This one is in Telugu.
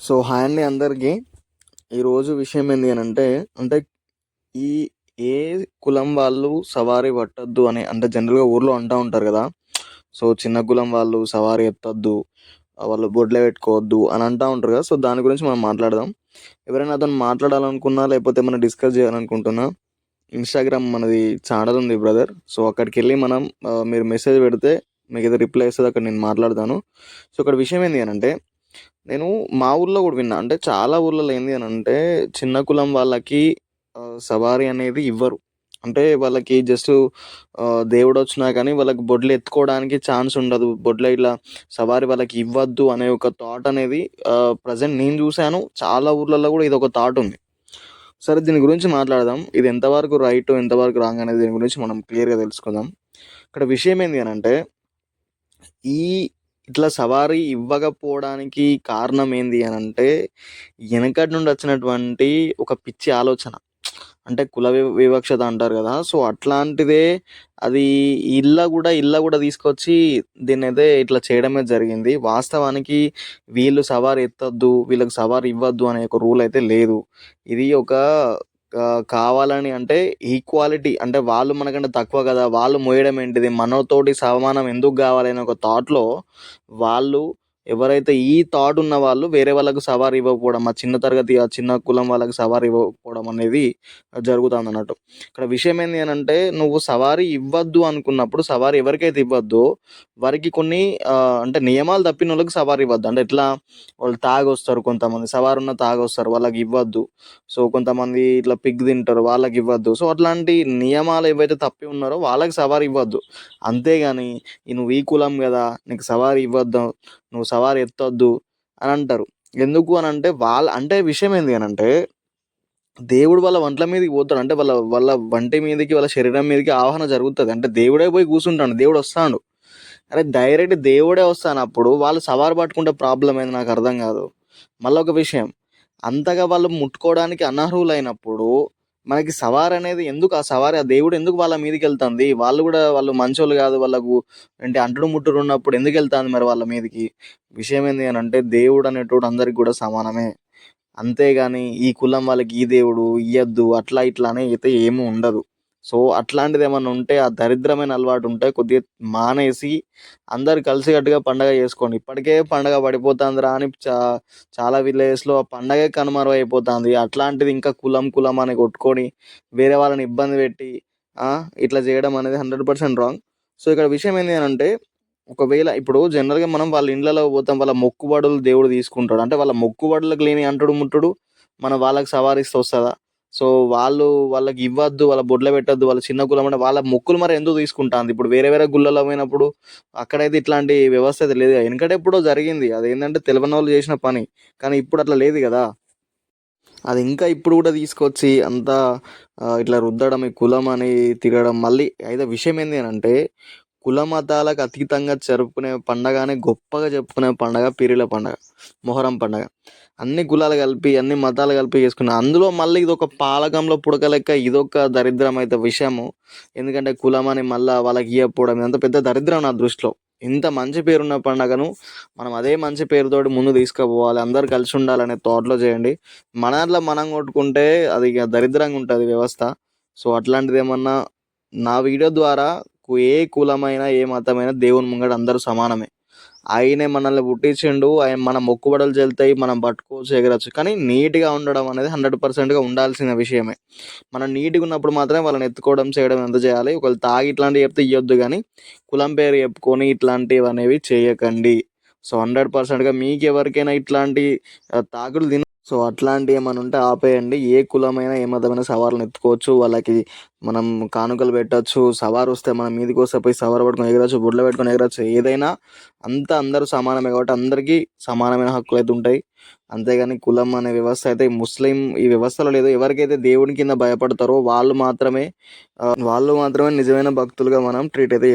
సో హాయ్ అండి అందరికీ. ఈరోజు విషయం ఏంటి అని అంటే అంటే ఈ ఏ కులం వాళ్ళు సవారీ పట్టద్దు అని అంటే జనరల్గా ఊర్లో అంటూ ఉంటారు కదా. సో చిన్న కులం వాళ్ళు సవారీ ఎత్తద్దు వాళ్ళు బొడ్లే పెట్టుకోవద్దు అని అంటూ ఉంటారు కదా. సో దాని గురించి మనం మాట్లాడదాం. ఎవరైనా అతను మాట్లాడాలనుకున్నా లేకపోతే మనం డిస్కస్ చేయాలనుకుంటున్నా ఇన్స్టాగ్రామ్ మనది ఛానల్ ఉంది బ్రదర్. సో అక్కడికి వెళ్ళి మనం మీరు మెసేజ్ పెడితే మీకు ఏదో రిప్లై వస్తుంది అక్కడ నేను మాట్లాడతాను. సో ఇక్కడ విషయం ఏంటి అని అంటే నేను మా ఊర్లో కూడా విన్నా. అంటే చాలా ఊర్లలో ఏంది అని అంటే చిన్న కులం వాళ్ళకి సవారీ అనేది ఇవ్వరు. అంటే వాళ్ళకి జస్ట్ దేవుడు వచ్చినా కానీ వాళ్ళకి బొడ్లు ఎత్తుకోవడానికి ఛాన్స్ ఉండదు. బొడ్ల ఇట్లా సవారీ వాళ్ళకి ఇవ్వద్దు అనే ఒక థాట్ అనేది ప్రజెంట్ నేను చూశాను. చాలా ఊర్లలో కూడా ఇది ఒక థాట్ ఉంది. సరే దీని గురించి మాట్లాడదాం. ఇది ఎంతవరకు రైట్ ఎంతవరకు రాంగ్ అనేది దీని గురించి మనం క్లియర్గా తెలుసుకుందాం. ఇక్కడ విషయం ఏంటి అని అంటే ఈ ఇట్లా సవారీ ఇవ్వకపోవడానికి కారణం ఏంది అని అంటే వెనకటి నుండి వచ్చినటువంటి ఒక పిచ్చి ఆలోచన. అంటే కుల వివక్షత అంటారు కదా సో అట్లాంటిదే అది ఇళ్ళ కూడా ఇళ్ళ కూడా తీసుకొచ్చి దీన్ని అయితే ఇట్లా చేయడమే జరిగింది. వాస్తవానికి వీళ్ళు సవారు ఎత్తొద్దు వీళ్ళకి సవారు ఇవ్వద్దు అనే ఒక రూల్ అయితే లేదు. ఇది ఒక కావాలని అంటే ఈక్వాలిటీ అంటే వాళ్ళు మనకంటే తక్కువ కదా వాళ్ళు మోయడం ఏంటిది? మనతోటి సమానం ఎందుకు కావాలని ఒక థాట్లో వాళ్ళు ఎవరైతే ఈ థాట్ ఉన్న వాళ్ళు వేరే వాళ్ళకు సవారు ఇవ్వకపోవడం ఆ చిన్న తరగతి ఆ చిన్న కులం వాళ్ళకి సవారు ఇవ్వకపోవడం అనేది జరుగుతుంది అన్నట్టు. ఇక్కడ విషయం ఏంటి అని అంటే నువ్వు సవారీ ఇవ్వద్దు అనుకున్నప్పుడు సవారీ ఎవరికైతే ఇవ్వద్దో వారికి కొన్ని అంటే నియమాలు తప్పిన వాళ్ళకి సవారీ ఇవ్వద్దు. అంటే ఎట్లా? వాళ్ళు తాగొస్తారు కొంతమంది. సవారు ఉన్న తాగొస్తారు వాళ్ళకి ఇవ్వద్దు. సో కొంతమంది ఇట్లా పిగ్ తింటారు వాళ్ళకి ఇవ్వద్దు. సో అట్లాంటి నియమాలు ఏవైతే తప్పి ఉన్నారో వాళ్ళకి సవారీ ఇవ్వద్దు. అంతేగాని ఈ నువ్వు ఈ కులం కదా నీకు సవారీ ఇవ్వద్దు. నువ్వు సవారి ఎత్తొద్దు అని అంటారు. ఎందుకు అని అంటే వాళ్ళ అంటే విషయం ఏంది అని అంటే దేవుడు వాళ్ళ వంటల మీదకి పోతాడు. అంటే వాళ్ళ వాళ్ళ వంటి మీదకి వాళ్ళ శరీరం మీదకి ఆహ్వాన జరుగుతుంది. అంటే దేవుడే పోయి కూర్చుంటాడు దేవుడు వస్తాడు. అరే డైరెక్ట్ దేవుడే వస్తానప్పుడు వాళ్ళు సవారు పట్టుకుంటే ప్రాబ్లం ఏంది నాకు అర్థం కాదు. మళ్ళీ ఒక విషయం. అంతగా వాళ్ళు ముట్టుకోవడానికి అనర్హులైనప్పుడు మనకి సవార్ అనేది ఎందుకు ఆ సవారి? ఆ దేవుడు ఎందుకు వాళ్ళ మీదకి వెళ్తుంది వాళ్ళు కూడా వాళ్ళు మంచోళ్ళు కాదు వాళ్ళకు అంటే అంటుడు ముట్టుడు ఉన్నప్పుడు ఎందుకు వెళ్తుంది మరి వాళ్ళ మీదకి? విషయం ఏంది అని అంటే దేవుడు అనేటోడు అందరికి కూడా సమానమే. అంతేగాని ఈ కులం వాళ్ళకి ఈ దేవుడు ఇయ్యద్దు అట్లా ఇట్లా అని అయితే ఏమీ ఉండదు. సో అట్లాంటిది ఏమన్నా ఉంటే ఆ దరిద్రమైన అలవాటు ఉంటే కొద్దిగా మానేసి అందరు కలిసికట్టుగా పండగ చేసుకోండి. ఇప్పటికే పండగ పడిపోతుందిరా అని చా చాలా విలేజెస్లో ఆ పండగే కనుమరుగు అయిపోతుంది. అట్లాంటిది ఇంకా కులం కులం అని కొట్టుకొని వేరే వాళ్ళని ఇబ్బంది పెట్టి ఇట్లా చేయడం అనేది హండ్రెడ్ పర్సెంట్ రాంగ్. సో ఇక్కడ విషయం ఏంటి అని అంటే ఒకవేళ ఇప్పుడు జనరల్గా మనం వాళ్ళ ఇండ్లలో పోతాం వాళ్ళ మొక్కుబడులు దేవుడు తీసుకుంటాడు. అంటే వాళ్ళ మొక్కుబడులకు లేని అంటుడు ముట్టుడు మన వాళ్ళకి సవారిస్తూ వస్తుందా? సో వాళ్ళు వాళ్ళకి ఇవ్వద్దు వాళ్ళ బొడ్ల పెట్టద్దు వాళ్ళ చిన్న కులం అంటే వాళ్ళ మొక్కులు మరి ఎందుకు తీసుకుంటాంది? ఇప్పుడు వేరే వేరే గుళ్ళలో పోయినప్పుడు అక్కడైతే ఇట్లాంటి వ్యవస్థ అయితే లేదు వెనకట ఎప్పుడో జరిగింది. అది ఏంటంటే తెలియని వాళ్ళు చేసిన పని. కానీ ఇప్పుడు అట్లా లేదు కదా. అది ఇంకా ఇప్పుడు కూడా తీసుకొచ్చి అంతా ఇట్లా రుద్దడం ఈ కులం అని తిరగడం మళ్ళీ అయితే విషయం ఏంటి అని అంటే కుల మతాలకు అతీతంగా జరుపుకునే పండగనే గొప్పగా చెప్పుకునే పండగ పీరిల పండగ మొహరం పండగ. అన్ని కులాలు కలిపి అన్ని మతాలు కలిపి చేసుకున్న అందులో మళ్ళీ ఇది ఒక పాలకంలో పుడక లెక్క ఇదొక దరిద్రం అయితే విషయము. ఎందుకంటే కులం అని మళ్ళీ వాళ్ళకి ఇవ్వకపోవడం ఇదంతా పెద్ద దరిద్రం నా దృష్టిలో. ఇంత మంచి పేరున్న పండగను మనం అదే మంచి పేరుతోటి ముందు తీసుకుపోవాలి అందరు కలిసి ఉండాలనే థాట్లో చేయండి. మన దాంట్లో మనం కొట్టుకుంటే అది ఇక దరిద్రంగా ఉంటుంది వ్యవస్థ. సో అట్లాంటిది ఏమన్నా నా వీడియో ద్వారా కు- ఏ కులమైనా ఏ మతమైనా దేవుని ముంగడు అందరూ సమానమే. ఆయనే మనల్ని పుట్టించిండు ఆయన మన మొక్కుబడులు చెల్తాయి మనం పట్టుకోవచ్చు ఎగరచ్చు. కానీ నీట్గా ఉండడం అనేది హండ్రెడ్ పర్సెంట్గా ఉండాల్సిన విషయమే. మనం నీట్గా ఉన్నప్పుడు మాత్రమే వాళ్ళని ఎత్తుకోవడం చేయడం ఎంత చేయాలి? ఒకవేళ తాగి ఇట్లాంటివి చెప్తే ఇవ్వద్దు కానీ కులం పేరు చెప్పుకొని ఇట్లాంటివి అనేవి చేయకండి. సో హండ్రెడ్ పర్సెంట్గా మీకు ఎవరికైనా ఇట్లాంటి తాగుడు తిన సో అట్లాంటివి ఏమైనా ఉంటే ఆపేయండి. ఏ కులమైనా ఏ మతమైనా సవాళ్ళని ఎత్తుకోవచ్చు. వాళ్ళకి మనం కానుకలు పెట్టచ్చు. సవారు వస్తే మనం మీదకి వస్తే పోయి సవారు పట్టుకొని ఎగరచ్చు బుడ్లు పెట్టుకొని ఎగరచ్చు. ఏదైనా అంతా అందరూ సమానమే కాబట్టి అందరికీ సమానమైన హక్కులు అయితే ఉంటాయి. అంతేగాని కులం అనే వ్యవస్థ అయితే ముస్లిం ఈ వ్యవస్థలో లేదు. ఎవరికైతే దేవుని కింద భయపడతారో వాళ్ళు మాత్రమే వాళ్ళు మాత్రమే నిజమైన భక్తులుగా మనం ట్రీట్ అయితే